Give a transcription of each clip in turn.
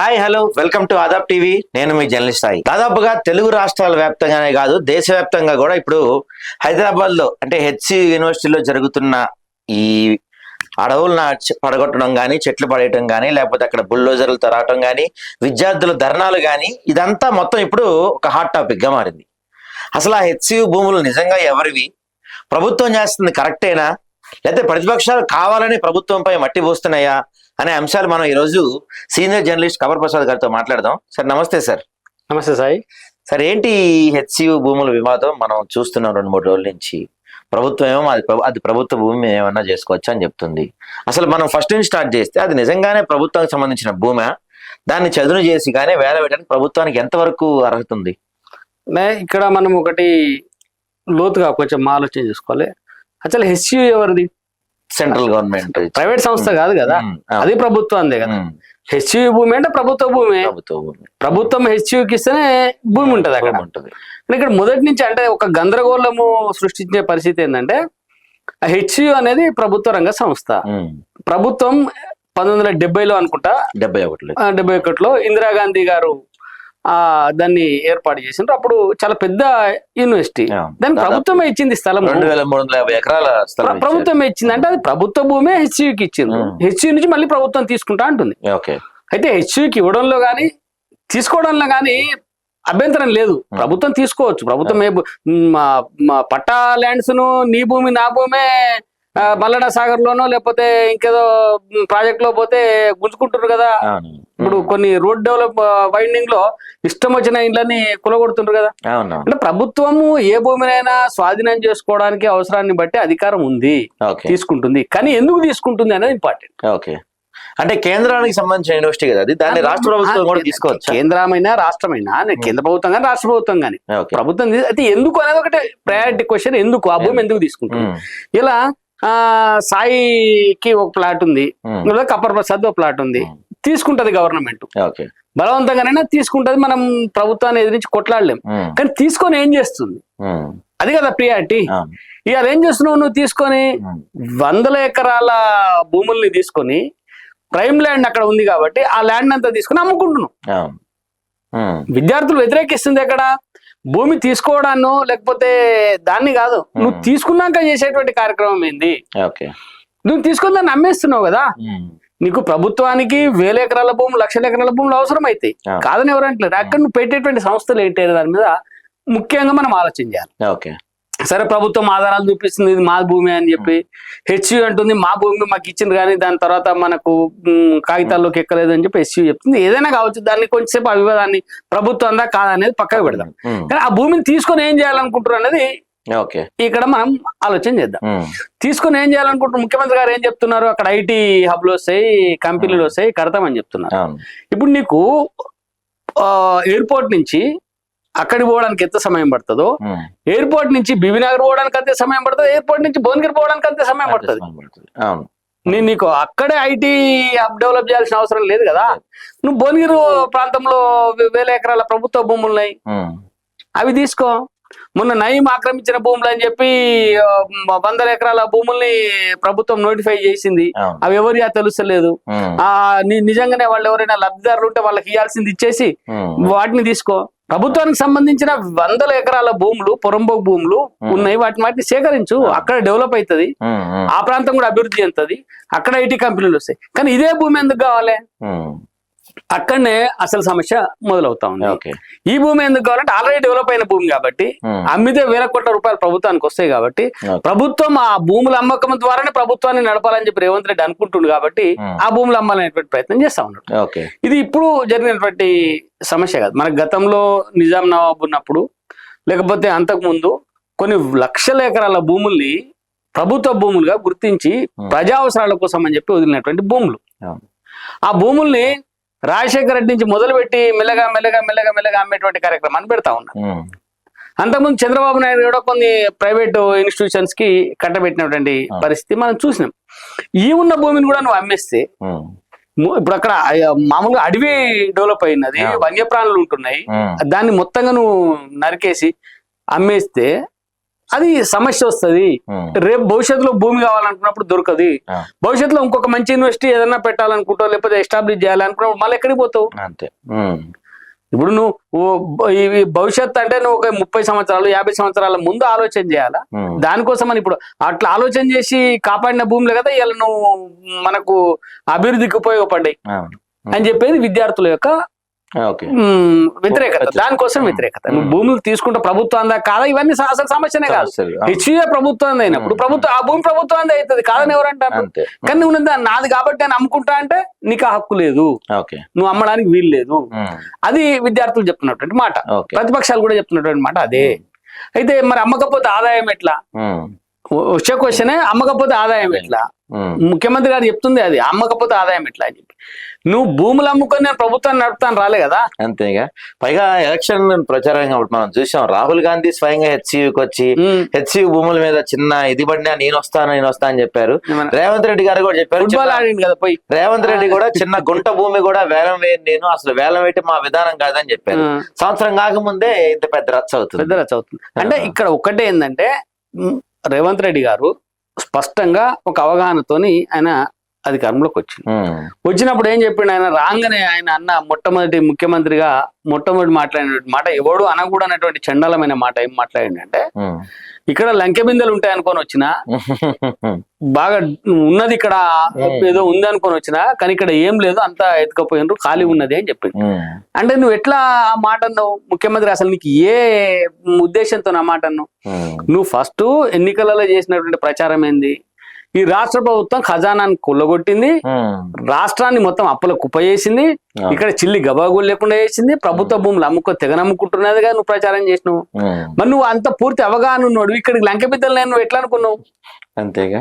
Hi hello. Welcome to Aadab TV. నేను మీ journalist Sai. దాదాపుగా తెలుగు రాష్ట్రాల వ్యాప్తంగానే కాదు దేశవ్యాప్తంగా కూడా ఇప్పుడు హైదరాబాద్లో అంటే హెచ్సి యూనివర్సిటీలో జరుగుతున్న ఈ అడవులను పడగొట్టడం కానీ చెట్లు పడేయటం కానీ లేకపోతే అక్కడ బుల్డోజర్లు తరగటం కానీ విద్యార్థుల ధర్నాలు కానీ ఇదంతా మొత్తం ఇప్పుడు ఒక హాట్ టాపిక్గా మారింది. అసలు ఆ హెచ్సియు భూములు నిజంగా ఎవరివి? ప్రభుత్వం చేస్తుంది కరెక్టేనా? లేకపోతే ప్రతిపక్షాలు కావాలని ప్రభుత్వంపై మట్టి పోస్తున్నాయా? అనే అంశాలు మనం ఈరోజు సీనియర్ జర్నలిస్ట్ కవర్ ప్రసాద్ గారితో మాట్లాడదాం. సార్ నమస్తే సార్. నమస్తే సాయి. సార్ ఏంటి హెచ్సియు భూముల వివాదం? మనం చూస్తున్నాం రెండు మూడు రోజుల నుంచి. ప్రభుత్వం ఏమో అది అది ప్రభుత్వ భూమి ఏమన్నా చేసుకోవచ్చు అని చెప్తుంది. అసలు మనం ఫస్ట్ నుంచి స్టార్ట్ చేస్తే అది నిజంగానే ప్రభుత్వానికి సంబంధించిన భూమా? దాన్ని చదును చేసి కానీ వేల వేయడానికి ప్రభుత్వానికి ఎంతవరకు అర్హత ఉంది? ఇక్కడ మనం ఒకటి లోతుగా కొంచెం ఆలోచన చేసుకోవాలి. అసలు హెచ్యు ఎవరిది? సెంట్రల్ గవర్నమెంట్ ప్రైవేట్ సంస్థ కాదు కదా. అది ప్రభుత్వందే కదా? హెచ్యు భూమి అంటే ప్రభుత్వ భూమి. ప్రభుత్వ హెచ్యుకి ఇస్తేనే భూమి ఉంటది అక్కడ. ఉంటుంది. కానీ ఇక్కడ మొదటి నుంచి అంటే ఒక గందరగోళము సృష్టించే పరిస్థితి ఏంటంటే హెచ్యు అనేది ప్రభుత్వ రంగ సంస్థ. ప్రభుత్వం పంతొమ్మిది వందల డెబ్బైలో అనుకుంటా డెబ్బై ఒకటిలో ఆ, డెబ్బై ఒకటిలో ఇందిరాగాంధీ గారు దాన్ని ఏర్పాటు చేసిండ్రు. అప్పుడు చాలా పెద్ద యూనివర్సిటీ. దాదాపు ప్రభుత్వమే ఇచ్చింది స్థలం రెండు వేల మూడు వందల యాభై ఎకరాల స్థలం. ప్రభుత్వమే ఇచ్చింది అంటే అది ప్రభుత్వ భూమే హెచ్యుకి ఇచ్చింది. హెచ్యు నుంచి మళ్ళీ ప్రభుత్వం తీసుకుంటా అంటుంది. ఓకే. అయితే హెచ్యుకి ఇవ్వడంలో కానీ తీసుకోవడంలో కానీ అభ్యంతరం లేదు. ప్రభుత్వం తీసుకోవచ్చు. ప్రభుత్వం ఏ పట్టా ల్యాండ్స్ను నీ భూమి నా భూమే ఆ, మల్లన్న సాగర్ లోనో లేకపోతే ఇంకేదో ప్రాజెక్ట్లో పోతే గుంజుకుంటారు కదా. ఇప్పుడు కొన్ని రోడ్ డెవలప్ వైండింగ్లో ఇష్టం వచ్చిన ఇండ్లని కులగొడుతుంటారు కదా. అంటే ప్రభుత్వము ఏ భూమినైనా స్వాధీనం చేసుకోవడానికి అవసరాన్ని బట్టి అధికారం ఉంది తీసుకుంటుంది. కానీ ఎందుకు తీసుకుంటుంది అనేది ఇంపార్టెంట్. ఓకే. అంటే కేంద్రానికి సంబంధించిన యూనివర్సిటీ కదా అది దాన్ని రాష్ట్ర ప్రభుత్వం కూడా తీసుకోవచ్చు? కేంద్రమైనా రాష్ట్రమైనా కేంద్ర ప్రభుత్వం కానీ రాష్ట్ర ప్రభుత్వం కానీ. ప్రభుత్వం అయితే ఎందుకు అనేది ఒకటి ప్రయారిటీ క్వశ్చన్ ఎందుకు? ఆ భూమి ఎందుకు తీసుకుంటుంది? ఇలా సాయికి ఒక ప్లాట్ ఉంది. కప్పర్ ప్రసాద్ ఒక ప్లాట్ ఉంది. తీసుకుంటది గవర్నమెంట్. బలవంతంగానైనా తీసుకుంటది మనం ప్రభుత్వాన్ని ఎదిరించి కొట్లాడలేం. కానీ తీసుకొని ఏం చేస్తుంది? అది కదా ప్రియారిటీ ఇవాళ ఏం చేస్తున్నావు నువ్వు తీసుకొని? వందల ఎకరాల భూముల్ని తీసుకొని ప్రైమ్ ల్యాండ్ అక్కడ ఉంది కాబట్టి ఆ ల్యాండ్ అంతా తీసుకొని అమ్ముకుంటున్నావు. విద్యార్థులు వ్యతిరేకిస్తుంది ఎక్కడ? భూమి తీసుకోవడాన్నో లేకపోతే దాన్ని కాదు. నువ్వు. తీసుకున్నాక చేసేటువంటి కార్యక్రమం ఏంది? ఓకే. నువ్వు తీసుకుని దాన్ని అమ్మేస్తున్నావు కదా. నీకు ప్రభుత్వానికి వేల ఎకరాల భూములు లక్షల ఎకరాల భూములు అవసరం అవుతాయి. కాదని ఎవరంటలేరు అక్కడ నువ్వు పెట్టేటువంటి సంస్థలు ఏంటి దాని మీద ముఖ్యంగా మనం ఆలోచించాలి ఓకే. సరే ప్రభుత్వం ఆధారాలు చూపిస్తుంది ఇది మా భూమి అని చెప్పి. హెచ్యు అంటుంది మా భూమి మాకు ఇచ్చింది కానీ దాని తర్వాత మనకు కాగితాల్లోకి ఎక్కలేదు అని చెప్పి హెచ్యు చెప్తుంది. ఏదైనా కావచ్చు దాన్ని కొంచెంసేపు ఆ వివాదాన్ని ప్రభుత్వం దా కాదనేది పక్కకు పెడదాం. కానీ ఆ భూమిని తీసుకొని ఏం చేయాలనుకుంటారు అనేది ఓకే. ఇక్కడ మనం ఆలోచన చేద్దాం. తీసుకొని ఏం చేయాలనుకుంటున్నారు? ముఖ్యమంత్రి గారు ఏం చెప్తున్నారు? అక్కడ ఐటీ హబ్లు వస్తాయి కంపెనీలు వస్తాయి కడతామని చెప్తున్నారు. ఇప్పుడు నీకు ఎయిర్పోర్ట్ నుంచి అక్కడికి పోవడానికి ఎంత సమయం పడుతుందో? ఎయిర్పోర్ట్ నుంచి బీబీనగర్ పోవడానికి అంతే సమయం పడుతుంది? ఎయిర్పోర్ట్ నుంచి భువనగిరి పోవడానికి అంతే సమయం పడుతుంది. నేను నీకు అక్కడే ఐటీ హబ్ డెవలప్ చేయాల్సిన అవసరం లేదు కదా? నువ్వు భువనగిరి ప్రాంతంలో వేల ఎకరాల ప్రభుత్వ భూములు ఉన్నాయి. అవి తీసుకో. మొన్న నయం ఆక్రమించిన భూములు అని చెప్పి వందల ఎకరాల భూముల్ని ప్రభుత్వం నోటిఫై చేసింది. అవి ఎవరియా తెలుస్తలేదు. ఆ నిజంగానే వాళ్ళు ఎవరైనా లబ్ధిదారులు ఉంటే వాళ్ళకి ఇవ్వాల్సింది ఇచ్చేసి వాటిని తీసుకో. ప్రభుత్వానికి సంబంధించిన వందల ఎకరాల భూములు పొరంబోకు భూములు ఉన్నాయి. వాటిని వాటిని సేకరించు. అక్కడ డెవలప్ అవుతుంది ఆ ప్రాంతం కూడా అభివృద్ధి చెందుతుంది. అక్కడ ఐటీ కంపెనీలు వస్తాయి. కానీ ఇదే భూమి ఎందుకు కావాలి? అక్కడనే అసలు సమస్య మొదలవుతా ఉంది ఓకే ఈ భూమి ఎందుకు కావాలంటే ఆల్రెడీ డెవలప్ అయిన భూమి కాబట్టి ఉమ్, అమ్మితే వేల కోట్ల రూపాయలు ప్రభుత్వానికి వస్తాయి కాబట్టి. ప్రభుత్వం ఆ భూముల అమ్మకం ద్వారానే ప్రభుత్వాన్ని నడపాలని చెప్పి రేవంత్ రెడ్డి అనుకుంటుండు కాబట్టి ఉమ్. ఆ భూములు అమ్మాలనేటువంటి ప్రయత్నం చేస్తా ఉన్నాడు ఓకే ఇది ఇప్పుడు జరిగినటువంటి సమస్య కాదు మన గతంలో నిజాం నవాబ్ ఉన్నప్పుడు లేకపోతే అంతకు ముందు కొన్ని లక్షల ఎకరాల భూముల్ని ప్రభుత్వ భూములుగా గుర్తించి Hmm. ప్రజా అవసరాల కోసం అని చెప్పి వదిలినటువంటి భూములు. ఆ భూముల్ని రాజశేఖర రెడ్డి నుంచి మొదలుపెట్టి మెల్లగా మెల్లగా మెల్లగా మెల్లగా అమ్మేటువంటి కార్యక్రమాన్ని పెడతా ఉన్నారు ఉమ్, అంతకుముందు చంద్రబాబు నాయుడు కూడా కొన్ని ప్రైవేట్ ఇన్స్టిట్యూషన్స్కి కట్టబెట్టినటువంటి. పరిస్థితి మనం చూసినాం. ఈ ఉన్న భూమిని కూడా నువ్వు అమ్మేస్తే ఇప్పుడు అక్కడ మామూలుగా అడవి డెవలప్ అయినది. వన్యప్రాణులు ఉంటున్నాయి. దాన్ని మొత్తంగా నువ్వు నరికేసి అమ్మేస్తే అది సమస్య వస్తది. రేపు భవిష్యత్తులో భూమి కావాలనుకున్నప్పుడు దొరకదు. భవిష్యత్తులో ఇంకొక మంచి యూనివర్సిటీ ఏదైనా పెట్టాలనుకుంటావు లేకపోతే ఎస్టాబ్లిష్ చేయాలనుకున్నప్పుడు మళ్ళీ ఎక్కడికి పోతావు? అంతే. ఇప్పుడు నువ్వు ఈ భవిష్యత్ అంటే నువ్వు ఒక ముప్పై సంవత్సరాలు యాభై సంవత్సరాల ముందు ఆలోచన చేయాలా? దానికోసం అని ఇప్పుడు అట్లా ఆలోచన చేసి కాపాడిన భూములు కదా ఇలా నువ్వు మనకు అభివృద్ధికి ఉపయోగపడ్డాయి. అని చెప్పేది విద్యార్థుల యొక్క వ్యతిరేకత. దానికోసం. వ్యతిరేకత. భూములు తీసుకుంటే ప్రభుత్వం అందా? కాదా? ఇవన్నీ అసలు సమస్యనే కాదు. అవును. హెచ్యుఏ ప్రభుత్వం అయినప్పుడు. ప్రభుత్వం ఆ భూమి ప్రభుత్వం అవుతుంది కాదని ఎవరంటారు కానీ నువ్వు నాది కాబట్టి నేను అమ్ముకుంటా అంటే నీకు ఆ హక్కు లేదు. నువ్వు అమ్మడానికి వీలు లేదు. అది విద్యార్థులు చెప్తున్నటువంటి మాట. ప్రతిపక్షాలు కూడా చెప్తున్నటువంటి మాట అదే. అయితే మరి అమ్మకపోతే ఆదాయం ఎట్లా? వచ్చే క్వశ్చనే అమ్మకపోతే ఆదాయం ఎట్లా? ముఖ్యమంత్రి గారు చెప్తుంది అది అమ్మకపోతే ఆదాయం ఎట్లా అని నువ్వు భూములు అమ్ముకొని నేను ప్రభుత్వాన్ని నడుపుతాను రాలే కదా? అంతేగా. పైగా ఎలక్షన్ ప్రచారం కాబట్టి మనం చూసాం రాహుల్ గాంధీ స్వయంగా హెచ్సియుకి వచ్చి హెచ్సియు భూముల మీద చిన్న ఇది పడినా నేను వస్తాను నేను వస్తాను అని చెప్పారు. రేవంత్ రెడ్డి గారు కూడా చెప్పారు రేవంత్ రెడ్డి కూడా చిన్న గుంట భూమి కూడా వేలం వేయను నేను అసలు వేలం వేయటం మా విధానం కాదని చెప్పారు. సంవత్సరం కాకముందే ఇంత పెద్ద రచ్చ అవుతుంది. పెద్ద రచ్చ అవుతుంది. అంటే. ఇక్కడ ఒక్కటే ఏంటంటే రేవంత్ రెడ్డి గారు స్పష్టంగా ఒక అవగాహనతోని ఆయన అధికారంలోకి వచ్చింది. వచ్చినప్పుడు ఏం చెప్పిండు ఆయన? రాగానే ఆయన అన్న మొట్టమొదటి ముఖ్యమంత్రిగా మొట్టమొదటి మాట్లాడినటువంటి మాట ఎవడు అనకూడనటువంటి చండాలమైన మాట ఏం మాట్లాడిండంటే ఉమ్, ఇక్కడ లంకె బిందెలు ఉంటాయి అనుకొని వచ్చిన బాగా ఉన్నది ఇక్కడ. ఏదో ఉంది అనుకొని వచ్చిన కానీ ఇక్కడ ఏం లేదు అంతా ఎత్తుకపోయినరు ఖాళీ ఉన్నది అని చెప్పిండు. ఉమ్, అంటే నువ్వు ఎట్లా ఆ మాట అన్నావు? ముఖ్యమంత్రి అసలు నీకు ఏ ఉద్దేశంతో నా మాట అన్నావు? నువ్వు ఫస్ట్ ఎన్నికలలో చేసినటువంటి ప్రచారం ఏంది? ఈ రాష్ట్ర ప్రభుత్వం ఖజానాన్ని కొల్లగొట్టింది రాష్ట్రాన్ని మొత్తం అప్పుల కుప్ప చేసింది. ఇక్కడ చిల్లి గబాగులు లేకుండా చేసింది. ప్రభుత్వ భూములు అమ్ముకో తెగనమ్ముకుంటున్నదిగా నువ్వు ప్రచారం చేసినావు. మరి నువ్వు అంత పూర్తి అవగాహన ఉన్నాడు ఇక్కడికి లంక బిద్దలు నేను ఎట్లా అనుకున్నావు? అంతేగా?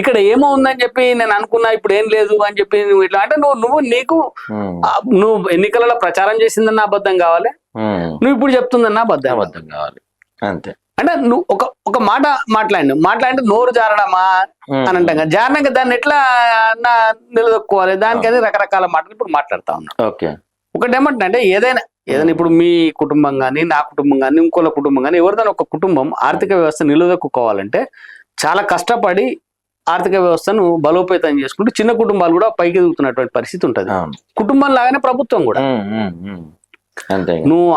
ఇక్కడ ఏమో ఉందని చెప్పి నేను అనుకున్నా ఇప్పుడు ఏం లేదు అని చెప్పి నువ్వు ఇట్లా అంటే నువ్వు నువ్వు నీకు నువ్వు ఎన్నికలలో ప్రచారం చేసిందన్న అబద్ధం కావాలి. నువ్వు ఇప్పుడు చెప్తుందన్న అబద్ధం. అబద్ధం కావాలి. అంతే. అంటే నువ్వు ఒక ఒక మాట మాట్లాడి. మాట్లాడి నోరు జారడమా అని అంటాం కదా. జారినాక దాన్ని ఎట్లా అన్నా నిలదొక్కుకోవాలి? దానికని రకరకాల మాటలు ఇప్పుడు మాట్లాడుతా ఉన్నాం. ఓకే. అంటే ఏదైనా ఏదైనా ఇప్పుడు మీ కుటుంబం కానీ నా కుటుంబం కానీ ఇంకోళ్ళ కుటుంబం కానీ ఎవరిదైనా ఒక కుటుంబం ఆర్థిక వ్యవస్థ నిలదొక్కుకోవాలంటే చాలా కష్టపడి ఆర్థిక వ్యవస్థను బలోపేతం చేసుకుంటూ చిన్న కుటుంబాలు కూడా పైకి ఎదుగుతున్నటువంటి పరిస్థితి ఉంటుంది. కుటుంబం లాగానే ప్రభుత్వం కూడా. నువ్వు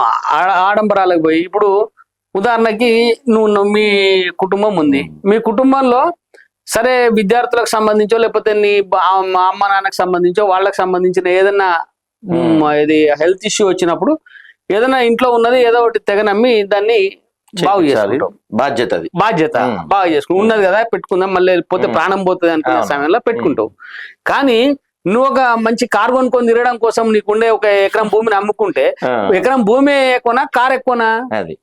ఆడంబరాలకు పోయి ఇప్పుడు ఉదాహరణకి నువ్వు మీ కుటుంబం ఉంది. మీ కుటుంబంలో సరే విద్యార్థులకు సంబంధించో లేకపోతే నీ మా అమ్మ నాన్నకు సంబంధించో వాళ్ళకి సంబంధించిన ఏదైనా ఇది హెల్త్ ఇష్యూ వచ్చినప్పుడు ఏదైనా ఇంట్లో ఉన్నది ఏదో ఒకటి తెగ నమ్మి దాన్ని బాగు. చేసుకుంటాం బాధ్యత అది. బాధ్యత. బాగా చేసుకుంటాం ఉన్నది కదా పెట్టుకుందాం మళ్ళీ పోతే. ప్రాణం పోతుంది అనుకునే అవును. సమయంలో పెట్టుకుంటావు. కానీ నువ్వు ఒక మంచి కార్ కొనుక్కొని తిరగడం కోసం నీకుండే ఒక ఎకరం భూమిని అమ్ముకుంటే ఎకరం భూమి ఎక్కువనా కార్ ఎక్కువనా? అది.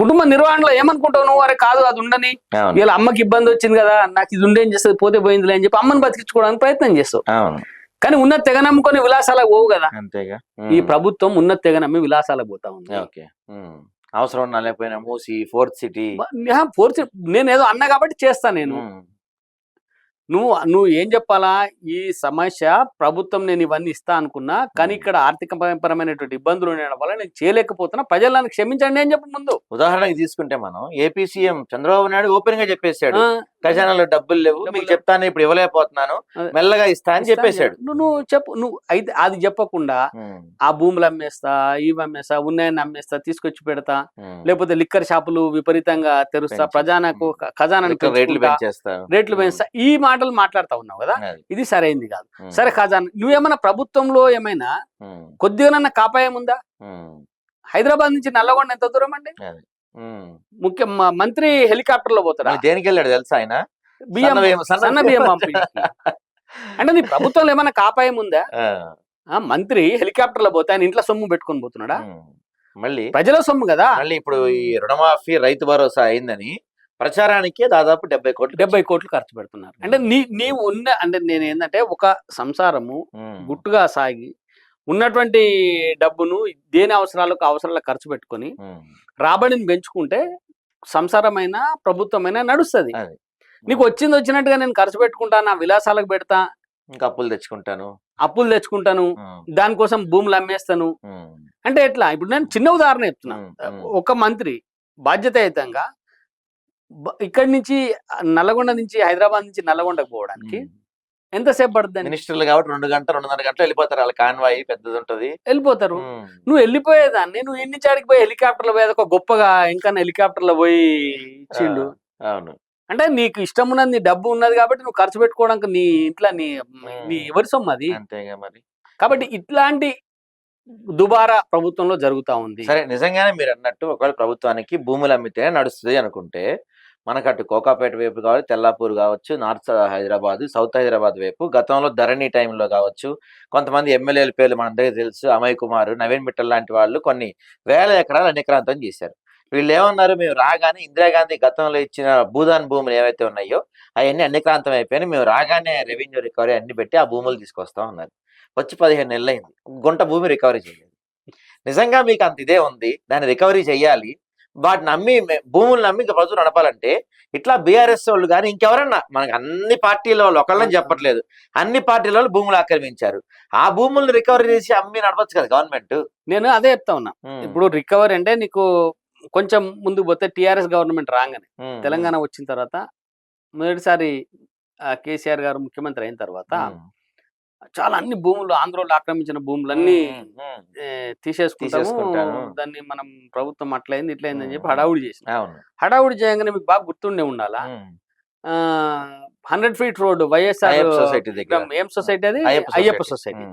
కుటుంబ నిర్వహణలో ఏమనుకుంటావు నువ్వు? అరే కాదు అది ఉండని. వీళ్ళ అమ్మకి ఇబ్బంది వచ్చింది కదా నాకు ఇది ఉండే చేస్తుంది? పోతే పోయిందిలే అని చెప్పి అమ్మని బతికించుకోవడానికి ప్రయత్నం చేస్తావు. కానీ ఉన్న తెగ నమ్ముకొని విలాసాలకు పోవు కదా. అంతేగా. ఈ ప్రభుత్వం ఉన్న తెగ నమ్మి విలాసాలకు పోతా ఉంది. ఓకే. అవసరం ఉన్నా లేకపోయినా మూసి ఫోర్త్ సిటీ. ఫోర్స్ నేను ఏదో అన్నా కాబట్టి చేస్తా నేను. నువ్వు నువ్వు ఏం చెప్పాలా? ఈ సమస్య ప్రభుత్వం నేను ఇవన్నీ ఇస్తా అనుకున్నా కానీ ఇక్కడ ఆర్థిక పరమైనటువంటి ఇబ్బందులు ఉండడం వల్ల నేను చేయలేకపోతున్నా. ప్రజలు నన్ను క్షమించండి అని చెప్పు ముందు. ఉదాహరణకి తీసుకుంటే మనం ఏపీ సీఎం చంద్రబాబు నాయుడు ఓపెన్గా చెప్పేశాడు ఖజానాలో డబ్బులు లేవు. మీకు. చెప్తాను ఇప్పుడు ఇవ్వలేకపోతున్నాను. మెల్లగా ఇస్తా అని చెప్పేశాడు. నువ్వు చెప్పు నువ్వు అయితే అది చెప్పకుండా ఆ భూములు అమ్మేస్తా ఇవి అమ్మేస్తా ఉన్నాయని అమ్మేస్తా తీసుకొచ్చి పెడతా. లేకపోతే లిక్కర్ షాపులు విపరీతంగా తెరుస్తా. ప్రజానకు ఇంకా రేట్లు పెంచేస్తా. రేట్లు పెంచుతా. ఈ మాటలు మాట్లాడుతా ఉన్నావు కదా? ఇది సరైంది కాదు. సరే ఖజానా నువ్వేమైనా ప్రభుత్వంలో ఏమైనా కొద్దిగానన్నా కాపాయం ఉందా హైదరాబాద్ నుంచి నల్లగొండ ఎంత దూరం అండి. ముఖ్య మంత్రి హెలికాప్టర్లో పోతారా మళ్ళీ దేనికి వెళ్ళాడు తెలుసా ఆయన? బియ్యం సన్న బియ్యం- అంటే నీ ప్రభుత్వంలో ఏమైనా కాపాయం ఉందా? మంత్రి హెలికాప్టర్లో పోతే ఆయన ఇంట్లో సొమ్ము పెట్టుకొని పోతున్నాడా. మళ్ళీ? ప్రజల సొమ్ము కదా? మళ్ళీ ఇప్పుడు ఈ రుణమాఫీ రైతు భరోసా అయిందని ప్రచారానికే దాదాపు డెబ్బై కోట్లు డెబ్బై కోట్లు ఖర్చు పెడుతున్నారు. అంటే నీ నీవు ఉన్న అంటే నేను ఏంటంటే ఒక సంసారము గుట్టుగా సాగి ఉన్నటువంటి డబ్బును దేని అవసరాలకు అవసరాలకు ఖర్చు పెట్టుకొని రాబడిని పెంచుకుంటే సంసారమైన ప్రభుత్వమైనా నడుస్తుంది. నీకు వచ్చింది వచ్చినట్టుగా నేను ఖర్చు పెట్టుకుంటా నా విలాసాలకు పెడతా? ఇంకా అప్పులు తెచ్చుకుంటాను. అప్పులు తెచ్చుకుంటాను దానికోసం భూములు అమ్మేస్తాను. అంటే ఎట్లా? ఇప్పుడు నేను చిన్న ఉదాహరణ చెప్తున్నా. ఒక మంత్రి బాధ్యతాయుతంగా ఇక్కడి నుంచి నల్లగొండ నుంచి హైదరాబాద్ నుంచి నల్లగొండకు పోవడానికి ఎంతసేపు పడుతుంది మినిస్టర్లు కాబట్టి రెండు గంటలు రెండున్నర గంటలు వెళ్ళిపోతారు. వాళ్ళ కాన్వాయి పెద్దది ఉంటది. వెళ్ళిపోతారు. నువ్వు వెళ్ళిపోయేదాన్ని. నువ్వు ఎన్ని చాడికి పోయి హెలికాప్టర్లో పోయి ఒక గొప్పగా ఇంకా హెలికాప్టర్లో పోయి ఇచ్చిండు. అవును. అంటే నీకు ఇష్టం ఉన్నది నీ డబ్బు ఉన్నది కాబట్టి నువ్వు ఖర్చు పెట్టుకోవడానికి నీ ఇంట్లో నీ నీ ఎవరి సొమ్ము అది? అంతేగా మరి. కాబట్టి ఇట్లాంటి దుబారా ప్రభుత్వంలో జరుగుతా ఉంది. సరే నిజంగానే మీరు అన్నట్టు ఒకవేళ ప్రభుత్వానికి భూములు అమ్మితేనే నడుస్తుంది అనుకుంటే మనకు అటు కోకాపేట వైపు కావచ్చు తెల్లాపూర్ కావచ్చు నార్త్ హైదరాబాద్ సౌత్ హైదరాబాద్ వైపు. గతంలో ధరణి టైంలో కావచ్చు. కొంతమంది ఎమ్మెల్యేల పేర్లు మనందరికీ తెలుసు. అమయ్ కుమార్ నవీన్ మిట్టల్ లాంటి వాళ్ళు కొన్ని వేల ఎకరాలు అన్నిక్రాంతం చేశారు. వీళ్ళు ఏమన్నారు? మేము రాగానే ఇందిరాగాంధీ గతంలో ఇచ్చిన భూదాన్ భూములు ఏవైతే ఉన్నాయో అవన్నీ అన్నిక్రాంతం అయిపోయినాయి. మేము రాగానే రెవెన్యూ రికవరీ అన్ని పెట్టి ఆ భూములు తీసుకొస్తాం అన్నారు. వచ్చి పదిహేను నెలలు అయింది గుంట భూమి రికవరీ చేయలేదు. నిజంగా మీకు అంత ఇదే ఉంది. దాన్ని రికవరీ చేయాలి. వాటిని నమ్మి భూములు నమ్మి ఇంకా ప్రభుత్వం నడపాలంటే ఇట్లా బీఆర్ఎస్ వాళ్ళు కానీ ఇంకెవరన్నా మనకి అన్ని పార్టీల వాళ్ళు ఒకళ్ళని చెప్పట్లేదు. అన్ని పార్టీల వాళ్ళు భూములు ఆక్రమించారు. ఆ భూములను రికవరీ చేసి అమ్మి నడపచ్చు కదా గవర్నమెంట్? నేను అదే చెప్తా ఉన్నా. ఇప్పుడు రికవరీ అంటే నీకు కొంచెం ముందుకు పోతే టిఆర్ఎస్ గవర్నమెంట్ రాగానే తెలంగాణ వచ్చిన తర్వాత మొదటిసారి కేసీఆర్ గారు ముఖ్యమంత్రి అయిన తర్వాత చాలా అన్ని భూములు ఆంధ్రలో ఆక్రమించిన భూములన్నీ తీసేసుకుంటాము. దాన్ని మనం ప్రభుత్వం అట్లయింది ఇట్లయింది అని చెప్పి హడావుడి చేసిన. హడావుడి చేయగానే మీకు బాగా గుర్తుండే ఉండాలా? Hundred feet road YSR society దగ్గర. ఏం సొసైటీ అది? అయ్యప్ప సొసైటీ.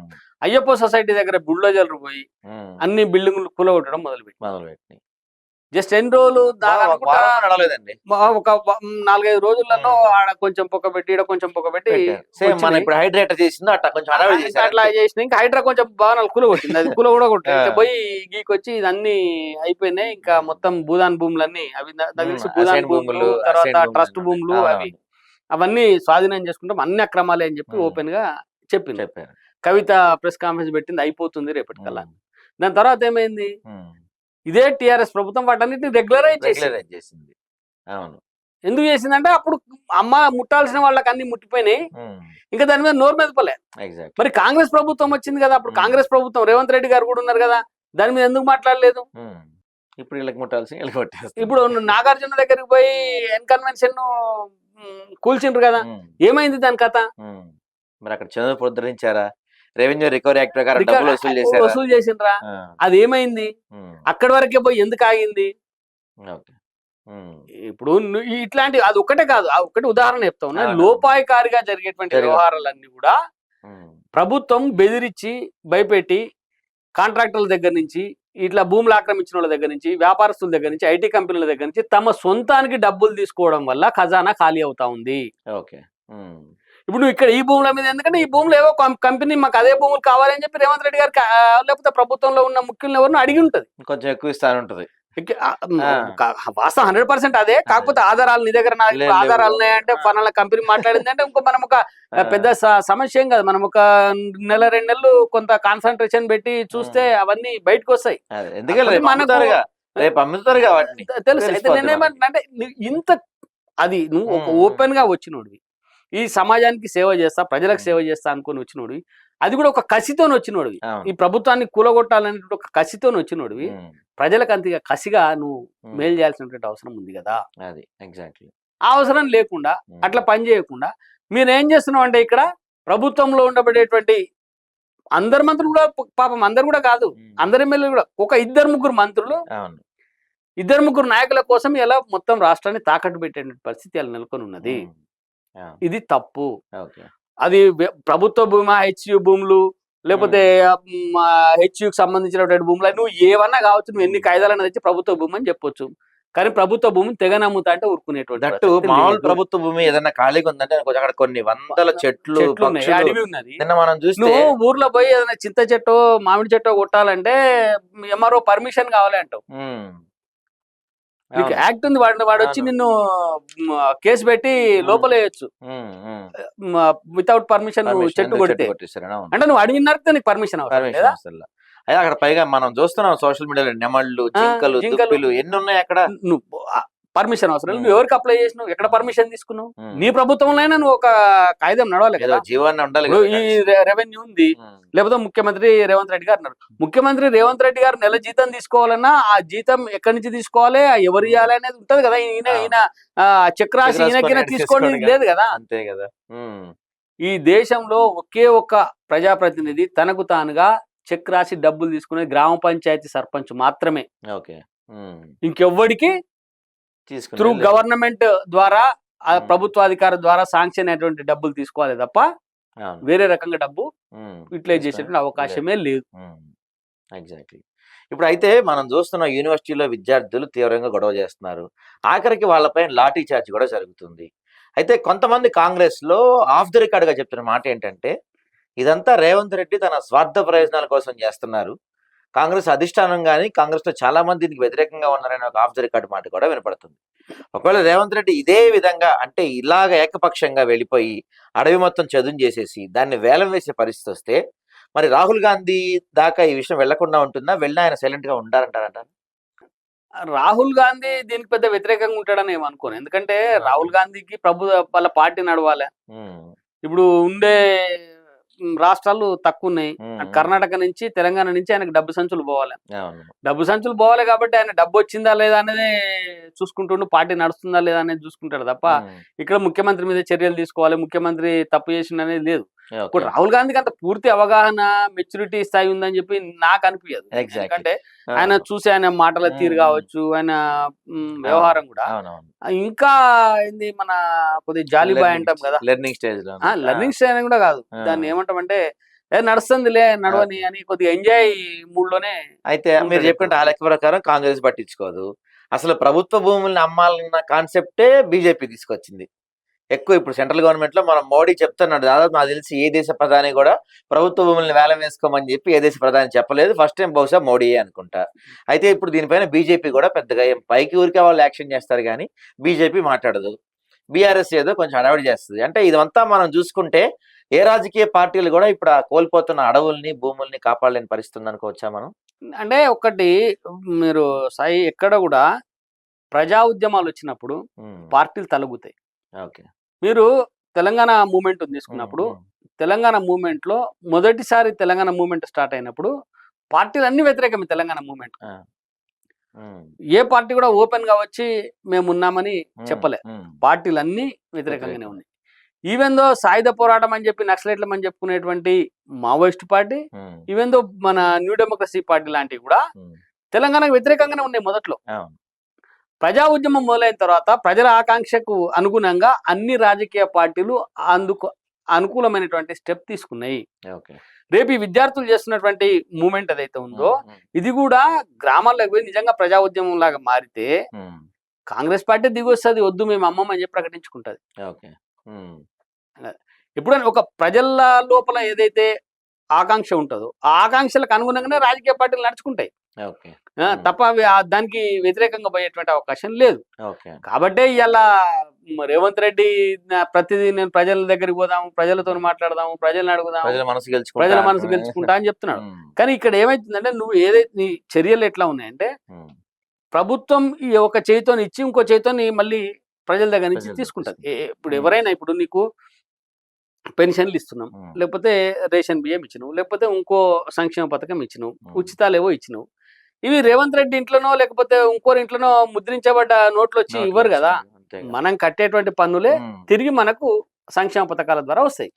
అయ్యప్ప సొసైటీ. దగ్గర బుల్డోజర్లు పోయి అన్ని బిల్డింగ్లు కూలగొట్టడం మొదలుపెట్టి మొదలు పెట్టి జస్ట్ ఎన్ని రోజులు నడలేదండి ఒక నాలుగైదు రోజులలో ఆడ కొంచెం పొక్క పెట్టి ఈడ కొంచెం పొక్క పెట్టి సేమ్ మనం. ఇప్పుడు హైడ్రేట్ చేసిందో అట్లా కొంచెం అట్లా చేసిన ఇంకా హైడ్రా కొంచెం భవనాలు కూల కొట్టింది. అది కూల కూడా కొట్టింది. పోయి గీకొచ్చి ఇదన్నీ అయిపోయినాయి. ఇంకా మొత్తం భూదాన్ భూములన్నీ అవి తెలిసి ఉమ్, భూదాన్ భూములు తర్వాత ట్రస్ట్ భూములు అవి. అవన్నీ స్వాధీనం చేసుకుంటాం. అన్ని అక్రమాలే అని చెప్పి. ఓపెన్గా చెప్పింది కవిత ప్రెస్ కాన్ఫరెన్స్ పెట్టింది. అయిపోతుంది రేపటికల్లా. దాని తర్వాత ఏమైంది. ఇదే టిఆర్ఎస్ ప్రభుత్వం వాటన్నిటిని రెగ్యులరైజ్ రెగ్యులరైజ్ చేసింది. అవును. ఎందుకు చేసిందంటే అప్పుడు అమ్మ ముట్టాల్సిన వాళ్ళకి అన్ని ముట్టిపోయినాయి. ఇంకా దాని మీద నోరు మెదపలే. మరి కాంగ్రెస్ ప్రభుత్వం వచ్చింది కదా అప్పుడు. కాంగ్రెస్ ప్రభుత్వం రేవంత్ రెడ్డి గారు కూడా ఉన్నారు కదా దాని మీద ఎందుకు మాట్లాడలేదు. ఇప్పుడు వీళ్ళకి ముట్టాల్సి ఇప్పుడు నాగార్జున దగ్గరికి పోయి ఎన్కన్వెన్షన్ కూల్చిండ్రు కదా ఏమైంది దాని కథ. మరి అక్కడ చంద్ర పునరుద్ధరించారా రెవెన్యూ రికవరీ యాక్ట్ ప్రకారం రిక- డబ్బులు వసూలు చేశారా? వసూలు చేసిండ్రా. అది ఏమైంది అక్కడి వరకే పోయి ఎందుకు ఆగింది? ఇప్పుడు ఇట్లాంటి అది ఒక్కటే కాదు. ఆ ఒక్కటి ఉదాహరణ చెప్తా ఉన్నా. లోపాయకారిగా జరిగేటువంటి జరిగే- వ్యవహారాలన్నీ కూడా ప్రభుత్వం బెదిరించి భయపెట్టి కాంట్రాక్టర్ల దగ్గర నుంచి ఇట్లా భూములు ఆక్రమించిన వాళ్ళ దగ్గర నుంచి వ్యాపారస్తుల దగ్గర నుంచి ఐటీ కంపెనీల దగ్గర నుంచి తమ సొంతానికి డబ్బులు తీసుకోవడం వల్ల ఖజానా ఖాళీ అవుతా ఉంది. ఓకే. ఇప్పుడు నువ్వు ఇక్కడ ఈ భూముల మీద ఎందుకంటే ఈ భూములు ఏవో కంపెనీ మాకు అదే భూములు కావాలని చెప్పి రేవంత్ రెడ్డి గారికి ఆ, లేకపోతే ప్రభుత్వంలో ఉన్న ముఖ్యులను ఎవరిని అడిగి ఉంటది. కొంచెం ఎక్కువ ఇస్తాను ఉంటది. వాస్తవం హండ్రెడ్ పర్సెంట్ అదే. కాకపోతే ఆధారాలు నీ దగ్గర ఆధారాలు. ఉన్నాయంటే. ఫలానా కంపెనీ మాట్లాడింది అంటే ఇంకో మనం ఒక పెద్ద సమస్య ఏం కాదు. మనం ఒక నెల రెండు నెలలు కొంత కాన్సన్ట్రేషన్ పెట్టి చూస్తే అవన్నీ బయటకు వస్తాయి. రేపు తెలుసు. అయితే నేనేమంటున్నా అంటే ఇంత అది నువ్వు ఒక. ఓపెన్గా వచ్చినోడివి. ఈ సమాజానికి సేవ చేస్తా ప్రజలకు సేవ చేస్తా అనుకుని వచ్చినోడివి అది కూడా ఒక కసితో వచ్చినోడివి. ఈ ప్రభుత్వాన్ని కూలగొట్టాలనే ఒక కసితో వచ్చినోడివి ప్రజలకు అంతగా కసిగా నువ్వు మేలు చేయాల్సినటువంటి అవసరం ఉంది కదా. అది ఎగ్జాక్ట్లీ. ఆ అవసరం లేకుండా అట్లా పని చేయకుండా మీరు ఏం చేస్తున్నాం అంటే ఇక్కడ ప్రభుత్వంలో ఉండబడేటువంటి అందరు మంత్రులు కూడా పాపం అందరు కూడా కాదు అందరి ఎమ్మెల్యేలు కూడా ఒక ఇద్దరు ముగ్గురు మంత్రులు ఇద్దరు ముగ్గురు నాయకుల కోసం ఇలా మొత్తం రాష్ట్రాన్ని తాకట్టు పెట్టే పరిస్థితి అలా నెలకొని ఉన్నది. ఇది తప్పు. అది ప్రభుత్వ భూమా హెచ్యు భూములు లేకపోతే హెచ్యుకి సంబంధించినటువంటి భూములు నువ్వు ఏమన్నా కావచ్చు నువ్వు ఎన్ని కాయిదాలన్నా తెచ్చి ప్రభుత్వ భూమి అని చెప్పొచ్చు. కానీ ప్రభుత్వ భూమిని తెగ నమ్ముతా అంటే ఊరుకునేటువంటి దట్టు మామూలు. ప్రభుత్వ భూమి ఏదైనా ఖాళీగా ఉందంటే అక్కడ కొన్ని వందల చెట్లు అడవి ఉన్నది. నిన్న మనం చూస్తే నువ్వు ఊర్లో పోయి ఏదైనా చింత చెట్టు మామిడి చెట్టు కొట్టాలంటే ఎంఆర్ఓ పర్మిషన్ కావాలి అంటావు. నీకు. యాక్ట్ ఉంది వాడు వాడు వచ్చి. నిన్ను కేసు పెట్టి లోపల వేయచ్చు. వితౌట్ పర్మిషన్ చెట్టు కొడితే. అంటే నువ్వు నరికితే నీకు పర్మిషన్ అవసరం. అదే అక్కడ పైగా మనం చూస్తున్నాం సోషల్ మీడియాలో నెమళ్ళు జింకలు ఎన్ని ఉన్నాయి అక్కడ నువ్వు పర్మిషన్ అవసరం. నువ్వు ఎవరికి అప్లై చేసినావు ఎక్కడ పర్మిషన్ తీసుకున్నావు. నీ ప్రభుత్వంలోనే నువ్వు ఒక కాగితం నడవాలి కదా జీవన. ఈ రెవెన్యూ ఉంది. లేకపోతే ముఖ్యమంత్రి రేవంత్ రెడ్డి గారు ముఖ్యమంత్రి రేవంత్ రెడ్డి గారు నెల జీతం తీసుకోవాలన్నా ఆ జీతం ఎక్కడి నుంచి తీసుకోవాలి ఎవరు ఇవ్వాలి అనేది ఉంటది కదా ఈయన. ఈయన ఆ, చెక్ రాసి చెక్ రాసుకొని ఈయనకిన తీసుకోండి లేదు కదా అంతే కదా. ఈ దేశంలో ఒకే ఒక్క ప్రజాప్రతినిధి తనకు తానుగా చెక్ రాసి డబ్బులు తీసుకునే గ్రామ పంచాయతీ సర్పంచ్ మాత్రమే ఓకే. ఇంకెవ్వడికి త్రూ గవర్నమెంట్ ద్వారా. ప్రభుత్వాధికార ద్వారా శాంక్షన్ అయినటువంటి డబ్బులు తీసుకోవాలి తప్ప. వేరే రకంగా డబ్బు. యూటిలైజ్ చేసేటువంటి అవకాశమే లేదు ఎగ్జాక్ట్లీ ఇప్పుడు అయితే మనం చూస్తున్న యూనివర్సిటీలో విద్యార్థులు తీవ్రంగా గొడవ చేస్తున్నారు ఆఖరికి వాళ్ళపై లాఠీ చార్జ్ కూడా జరుగుతుంది అయితే కొంతమంది కాంగ్రెస్లో ఆఫ్ ది రికార్డ్గా చెప్తున్న మాట ఏంటంటే ఇదంతా రేవంత్ రెడ్డి తన స్వార్థ ప్రయోజనాల కోసం చేస్తున్నారు కాంగ్రెస్ అధిష్టానం కానీ కాంగ్రెస్లో చాలా మంది దీనికి వ్యతిరేకంగా ఉన్నారనే ఒక ఆఫ్ ది రికార్డ్ మాట కూడా వినపడుతుంది. ఒకవేళ రేవంత్ రెడ్డి ఇదే విధంగా అంటే ఇలాగ ఏకపక్షంగా వెళ్ళిపోయి అడవి మొత్తం చదును చేసేసి దాన్ని వేలం వేసే పరిస్థితి వస్తే మరి రాహుల్ గాంధీ దాకా ఈ విషయం వెళ్ళకుండా ఉంటుందా? వెళ్ళినా ఆయన సైలెంట్గా ఉంటారంటారంట రాహుల్ గాంధీ దీనికి పెద్ద వ్యతిరేకంగా ఉంటాడని ఏమనుకోను ఎందుకంటే రాహుల్ గాంధీకి ప్రభు వాళ్ళ పార్టీ నడవాలి. ఇప్పుడు ఉండే రాష్ట్రాలు తక్కువ ఉన్నాయి కర్ణాటక నుంచి తెలంగాణ నుంచి ఆయనకు డబ్బు సంచులు పోవాలి. డబ్బు సంచులు పోవాలి కాబట్టి ఆయన డబ్బు వచ్చిందా లేదా అనేది చూసుకుంటుండు పార్టీ నడుస్తుందా లేదా అనేది చూసుకుంటాడు తప్ప. ఇక్కడ ముఖ్యమంత్రి మీద చర్యలు తీసుకోవాలి ముఖ్యమంత్రి తప్పు చేసిండు అనేది లేదు. ఇప్పుడు రాహుల్ గాంధీకి అంత పూర్తి అవగాహన మెచ్యూరిటీ స్థాయి ఉందని చెప్పి నాకు అనిపించదు. ఎందుకంటే ఆయన చూసి ఆయన మాటల తీరు. కావచ్చు ఆయన వ్యవహారం కూడా. ఇంకా ఏంది మన కొద్దిగా జాలిబాయ్ అంటాం కదా. లెర్నింగ్ స్టేజ్ లర్నింగ్ స్టైల్ కూడా కాదు. దాన్ని ఏమంటామంటే ఏ నడుస్తుందిలే నడవని అని కొద్దిగా ఎంజాయ్ మూడ్లోనే అయితే మీరు చెప్పినట్టు ఆ లెక్క ప్రకారం కాంగ్రెస్ పట్టించుకోదు. అసలు ప్రభుత్వ భూముల్ని అమ్మాలన్న కాన్సెప్టే బీజేపీ తీసుకొచ్చింది. ఎక్కువ ఇప్పుడు సెంట్రల్ గవర్నమెంట్లో మనం మోడీ చెప్తున్నాడు దాదాపు నాకు తెలిసి ఏ దేశ ప్రధాని కూడా ప్రభుత్వ భూముల్ని వేలం వేసుకోమని చెప్పి ఏ దేశ ప్రధాని చెప్పలేదు. ఫస్ట్ టైం బహుశా మోడీయే అనుకుంటా. అయితే ఇప్పుడు దీనిపైన బీజేపీ కూడా పెద్దగా ఏం పైకి ఊరికే వాళ్ళు యాక్షన్ చేస్తారు కానీ బీజేపీ మాట్లాడదు. బీఆర్ఎస్ ఏదో కొంచెం అడవిడి చేస్తుంది. అంటే ఇదంతా మనం చూసుకుంటే ఏ రాజకీయ పార్టీలు కూడా ఇప్పుడు ఆ కోల్పోతున్న అడవుల్ని భూముల్ని కాపాడలేని పరిస్థితి ఉంది అనుకోవచ్చా మనం? అంటే ఒకటి మీరు సాయి ఎక్కడ కూడా ప్రజా ఉద్యమాలు వచ్చినప్పుడు. పార్టీలు తలుగుతాయి. ఓకే. మీరు తెలంగాణ మూమెంట్ తీసుకున్నప్పుడు తెలంగాణ మూమెంట్లో మొదటిసారి తెలంగాణ మూమెంట్ స్టార్ట్ అయినప్పుడు పార్టీలు అన్ని వ్యతిరేకమే తెలంగాణ మూమెంట్. ఏ పార్టీ కూడా ఓపెన్గా వచ్చి మేము ఉన్నామని చెప్పలే. పార్టీలు అన్ని వ్యతిరేకంగానే వ్యతిరేకం. ఉన్నాయి. ఈవెన్ దో సాయుధ పోరాటం అని చెప్పి నక్సలైట్లం అని చెప్పుకునేటువంటి మావోయిస్ట్ పార్టీ ఈవెన్ దో మన న్యూ డెమోక్రసీ పార్టీ లాంటివి కూడా తెలంగాణకు వ్యతిరేకంగానే ఉన్నాయి మొదట్లో. ప్రజా ఉద్యమం మొదలైన తర్వాత ప్రజల ఆకాంక్షకు అనుగుణంగా అన్ని రాజకీయ పార్టీలు అందుకు అనుకూలమైనటువంటి స్టెప్ తీసుకున్నాయి. రేపు ఈ విద్యార్థులు చేస్తున్నటువంటి మూమెంట్ ఏదైతే ఉందో ఇది కూడా గ్రామాల్లోకి పోయి నిజంగా ప్రజా ఉద్యమం లాగా మారితే కాంగ్రెస్ పార్టీ దిగొస్తుంది వద్దు మేము అమ్మమ్మ అని చెప్పి ప్రకటించుకుంటది. ఓకే. ఎప్పుడైనా ఒక ప్రజల లోపల ఏదైతే ఆకాంక్ష ఉంటుందో ఆ ఆకాంక్షలకు అనుగుణంగానే రాజకీయ పార్టీలు నడుచుకుంటాయి. తప్ప దానికి వ్యతిరేకంగా పోయేటువంటి అవకాశం లేదు. కాబట్టే ఇలా రేవంత్ రెడ్డి ప్రతిదీ నేను ప్రజల దగ్గరికి పోదాము ప్రజలతో మాట్లాడదాము ప్రజలను అడుగుదాము ప్రజల మనసు గెలుచుకుంటా ప్రజల మనసు గెలుచుకుంటా అని చెప్తున్నాడు. కానీ ఇక్కడ ఏమైతుందంటే నువ్వు ఏదైతే నీ చర్యలు ఎట్లా ఉన్నాయంటే ప్రభుత్వం ఈ ఒక చేతితోని ఇచ్చి ఇంకో చేతితోని మళ్ళీ ప్రజల దగ్గర నుంచి తీసుకుంటది ఏ- ఇప్పుడు. ఎవరైనా ఇప్పుడు నీకు పెన్షన్లు ఇస్తున్నాం లేకపోతే రేషన్ బియ్యం ఇచ్చినావు లేకపోతే ఇంకో సంక్షేమ పథకం ఇచ్చినావు. ఉచితాలు ఏవో ఇచ్చినావు. ఇవి రేవంత్ రెడ్డి ఇంట్లోనో లేకపోతే ఇంకోరి ఇంట్లోనో ముద్రించబడ్డ నోట్లు వచ్చి ఇవ్వరు కదా మనం కట్టేటువంటి పన్నులే తిరిగి మనకు సంక్షేమ పథకాల ద్వారా వస్తాయి.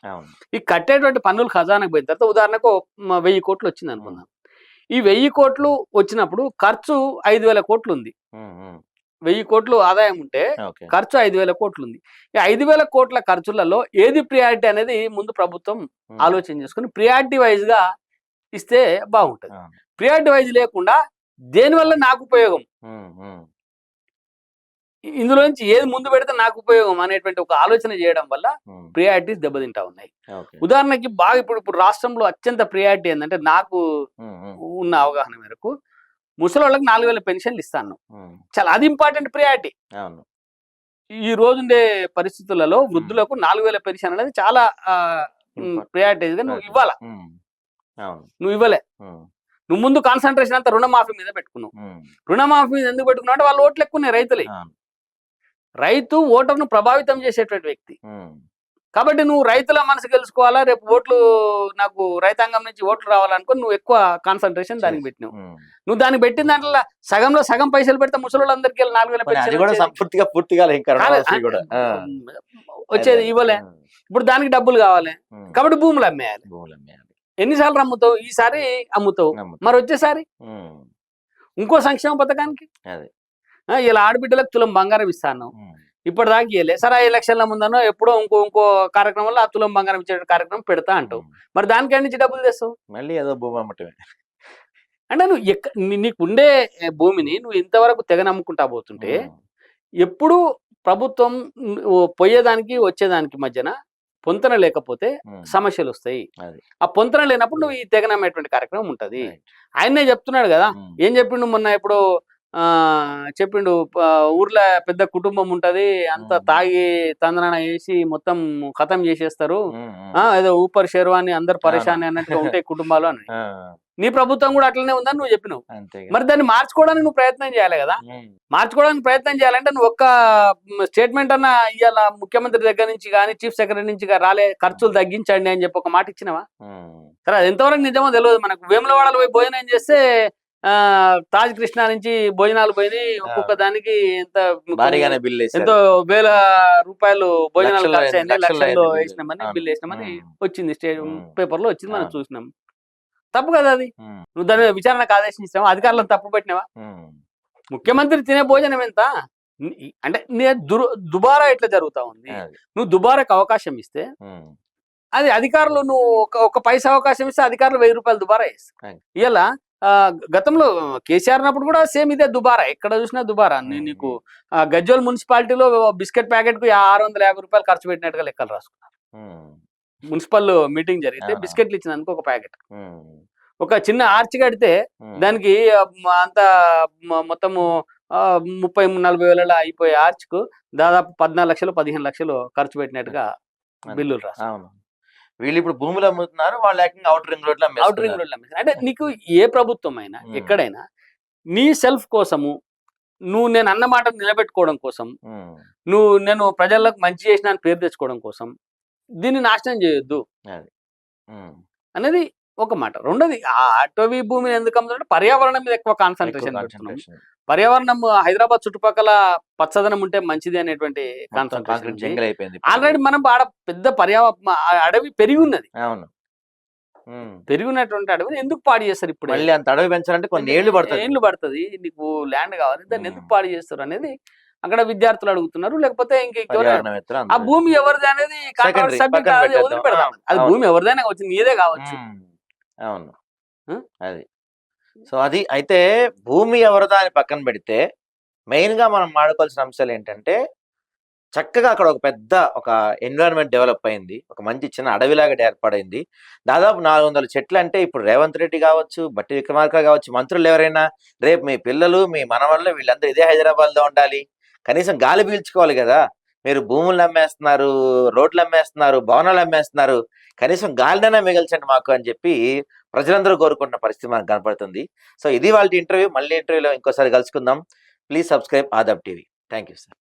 ఈ కట్టేటువంటి పన్నులు ఖజానాకు పోయిన తర్వాత ఉదాహరణకు వెయ్యి కోట్లు వచ్చింది అనుకుందాం. ఈ వెయ్యి కోట్లు వచ్చినప్పుడు ఖర్చు ఐదు వేల కోట్లు ఉంది. వెయ్యి కోట్లు ఆదాయం ఉంటే ఖర్చు ఐదు వేల కోట్లు ఉంది ఈ ఐదు వేల కోట్ల ఖర్చులలో ఏది ప్రియారిటీ అనేది ముందు ప్రభుత్వం. ఆలోచన చేసుకుని ప్రియారిటీ వైజ్గా ఇస్తే బాగుంటది. ప్రియారిటీ వైజ్ లేకుండా దేనివల్ల నాకు ఉపయోగం ఉమ్, ఉమ్. ఇ- ఇందులోంచి ఏది ముందు పెడితే నాకు ఉపయోగం అనేటువంటి ఒక ఆలోచన చేయడం వల్ల. ప్రియారిటీస్ దెబ్బతింటా ఉన్నాయి ఉదాహరణకి బాగా ఇప్పుడు ఇప్పుడు రాష్ట్రంలో అత్యంత ప్రియారిటీ ఏంటంటే నాకు ఉన్న అవగాహన మేరకు ముసలి వాళ్ళకి నాలుగు వేల పెన్షన్లు ఇస్తాను. చాలా అది ఇంపార్టెంట్ ప్రియారిటీ. ఈ రోజుండే పరిస్థితులలో వృద్ధులకు నాలుగు వేల పెన్షన్ అనేది చాలా. ప్రియారిటీగా నువ్వు. ఇవ్వాల? నువ్వు ఇవ్వలే. నువ్వు ముందు కాన్సన్ట్రేషన్ అంతా రుణమాఫీ మీద పెట్టుకున్నావు. రుణమాఫీ మీద ఎందుకు పెట్టుకున్నావు అంటే వాళ్ళు ఓట్లు ఎక్కువ రైతులే రైతు ఓటర్ను ప్రభావితం చేసేటువంటి వ్యక్తి. కాబట్టి నువ్వు రైతుల మనసు గెలుచుకోవాలా? రేపు ఓట్లు నాకు రైతాంగం నుంచి ఓట్లు రావాలనుకో నువ్వు ఎక్కువ కాన్సన్ట్రేషన్ దానికి పెట్టినావు. నువ్వు దానికి పెట్టిన దాంట్లో సగంలో సగం పైసలు పెడితే ముసలోళ్ళందరికీ వెళ్ళి నాలుగు వేల కూడా వచ్చేది. పూర్తిగా. ఇవ్వలే. ఇప్పుడు దానికి డబ్బులు కావాలి. కాబట్టి భూములు అమ్మేయాలి. భూములు అమ్మేయాలి. ఎన్నిసార్లు అమ్ముతావు ఈసారి అమ్ముతావు. మరి వచ్చేసారి? ఇంకో సంక్షేమ పథకానికి? ఇలా ఆడబిడ్డలకు తులం బంగారం ఇస్తాను. ఉమ్, ఇప్పటిదాకా ఇవ్వలే సరే ఆ ఎలక్షన్ల ముందనో ఎప్పుడో ఇంకో ఇంకో కార్యక్రమంలో ఆ తులం బంగారం ఇచ్చే కార్యక్రమం పెడతా అంటావు. మరి దానికి నుంచి డబ్బులు తెస్తావు? మళ్ళీ ఏదో భూమి అమ్మటమే. అంటే నువ్వు ఎక్క నీకు ఉండే భూమిని నువ్వు ఇంతవరకు తెగ నమ్ముకుంటా పోతుంటే ఎప్పుడు ప్రభుత్వం పోయేదానికి వచ్చేదానికి మధ్యన పొంతన లేకపోతే. సమస్యలు వస్తాయి. అది. ఆ పొంతన లేనప్పుడు నువ్వు ఈ తెగ నమ్మేటువంటి కార్యక్రమం ఉంటది. ఆయనే చెప్తున్నాడు కదా. ఏం చెప్పిండు మొన్న ఇప్పుడు చెప్పిండు ఊర్లో పెద్ద కుటుంబం ఉంటది అంత. తాగి తందనాన వేసి మొత్తం ఖతం చేసేస్తారు. ఆ ఏదో ఊపర్ షెర్వాని అందరు పరిశాని అన్నట్టుగా ఉంటాయి కుటుంబాలు అని. నీ ప్రభుత్వం కూడా అట్లనే ఉందని నువ్వు చెప్పినావు. మరి దాన్ని మార్చుకోవడానికి నువ్వు ప్రయత్నం చేయాలి కదా. మార్చుకోవడానికి ప్రయత్నం చేయాలంటే నువ్వు ఒక్క స్టేట్మెంట్ అన్న ఇవాళ ముఖ్యమంత్రి దగ్గర నుంచి కానీ చీఫ్ సెక్రటరీ నుంచి రాలే ఖర్చులు తగ్గించండి అని చెప్పి ఒక మాట ఇచ్చినావా? సరే అది ఎంతవరకు నిజమో తెలియదు మనకు. వేములవాడలో పోయి భోజనం చేస్తే తాజ్ కృష్ణ నుంచి భోజనాలు పోయినాయి ఒక్కొక్క దానికి ఎంత భారీగానే బిల్ ఎంతో వేల రూపాయలు భోజనాలు ఖర్చు లక్షల్లో వేసినామని బిల్లు. బిల్. వేసినామని. వచ్చింది. స్టేట్. పేపర్లో వచ్చింది మనం. చూసినాం. తప్పు కదా అది? నువ్వు దాని మీద విచారణకు ఆదేశించావు అధికారులను తప్పు పెట్టినావా? ముఖ్యమంత్రి తినే భోజనం ఎంత? అంటే నీ దురు దుబారా ఎట్లా జరుగుతా ఉంది? నువ్వు దుబారాకు అవకాశం ఇస్తే అది అధికారులు నువ్వు ఒక ఒక పైసా అవకాశం ఇస్తే అధికారులు వెయ్యి రూపాయలు దుబారా ఇస్తారు. ఇలా గతంలో కేసీఆర్ ఉన్నప్పుడు కూడా సేమ్ ఇదే దుబారా. ఎక్కడ చూసినా దుబారా. నీకు గజ్వల్ మున్సిపాలిటీలో బిస్కెట్ ప్యాకెట్కు ఆరు వందల యాభై రూపాయలు ఖర్చు పెట్టినట్టుగా లెక్కలు రాసుకున్నారు. మున్సిపల్ మీటింగ్ జరిగితే. బిస్కెట్లు ఇచ్చినందుకు ఒక ప్యాకెట్. ఒక చిన్న ఆర్చ్ కడితే దానికి అంత మొత్తము ముప్పై నలభై వేల అయిపోయే ఆర్చ్కు దాదాపు పద్నాలుగు లక్షలు పదిహేను లక్షలు ఖర్చు పెట్టినట్టుగా. బిల్లులు రాస్తారు అవును. వీళ్ళు ఇప్పుడు భూములు అమ్ముతున్నారు వాళ్ళు ఏకంగా అవుట్ రింగ్ రోడ్లో అవుట్ రింగ్ రోడ్లు అమ్మేస్తారు. అంటే నీకు ఏ ప్రభుత్వం అయినా. ఎక్కడైనా నీ సెల్ఫ్ కోసము నువ్వు నేను అన్న మాట నిలబెట్టుకోవడం కోసం నువ్వు నేను ప్రజలకు మంచి చేసిన పేరు తెచ్చుకోవడం కోసం దీన్ని నాశనం చేయొద్దు. అనేది ఒక మాట. రెండోది ఆ అటవీ భూమిని ఎందుకు అమ్ముతుంటే పర్యావరణం మీద ఎక్కువ కాన్సన్ట్రేషన్ పర్యావరణం హైదరాబాద్ చుట్టుపక్కల పచ్చదనం ఉంటే మంచిది అనేటువంటి కాన్సన్ట్రేషన్ ఆల్రెడీ మనం ఆడ పెద్ద పర్యావ అడవి పెరిగి ఉన్నది అవును. పెరిగి ఉన్నటువంటి అడవిని ఎందుకు పాడు చేస్తారు ఇప్పుడు? మళ్ళీ అంత అడవి పెంచాలంటే కొన్ని ఏళ్ళు పడుతుంది. ఏళ్ళు పడుతుంది. నీకు ల్యాండ్ కావాలి దాన్ని. ఎందుకు పాడు చేస్తారు అనేది అక్కడ విద్యార్థులు అడుగుతున్నారు. లేకపోతే ఇంకెవరైనా ఆ. భూమి ఎవరిది అనేది. వదిలిపెడదాం. అది. భూమి ఎవరిదైనా కావచ్చు నీదే కావచ్చు. అవును? అది. సో అది అయితే భూమి ఎవరిదా అని పక్కన పెడితే మెయిన్గా మనం మాడుకోవాల్సిన అంశాలు ఏంటంటే చక్కగా అక్కడ ఒక పెద్ద ఒక ఎన్విరాన్మెంట్ డెవలప్ అయింది. ఒక మంచి చిన్న అడవిలాగా ఏర్పడింది. దాదాపు నాలుగు వందల చెట్లు అంటే ఇప్పుడు రేవంత్ రెడ్డి కావచ్చు బట్టి విక్రమార్క కావచ్చు మంత్రులు ఎవరైనా రేపు మీ పిల్లలు మీ మనవాళ్ళు వీళ్ళందరూ ఇదే హైదరాబాద్లో ఉండాలి. కనీసం గాలి పీల్చుకోవాలి కదా! మీరు భూములు అమ్మేస్తున్నారు రోడ్లు అమ్మేస్తున్నారు భవనాలు అమ్మేస్తున్నారు కనీసం గాలినైనా మిగల్చండి మాకు అని చెప్పి ప్రజలందరూ కోరుకుంటున్న పరిస్థితి మనకు కనపడుతుంది. సో ఇది వాళ్ళ ఇంటర్వ్యూ. మళ్ళీ ఇంటర్వ్యూలో ఇంకోసారి కలుసుకుందాం. Please subscribe Aadab TV. Thank you sir.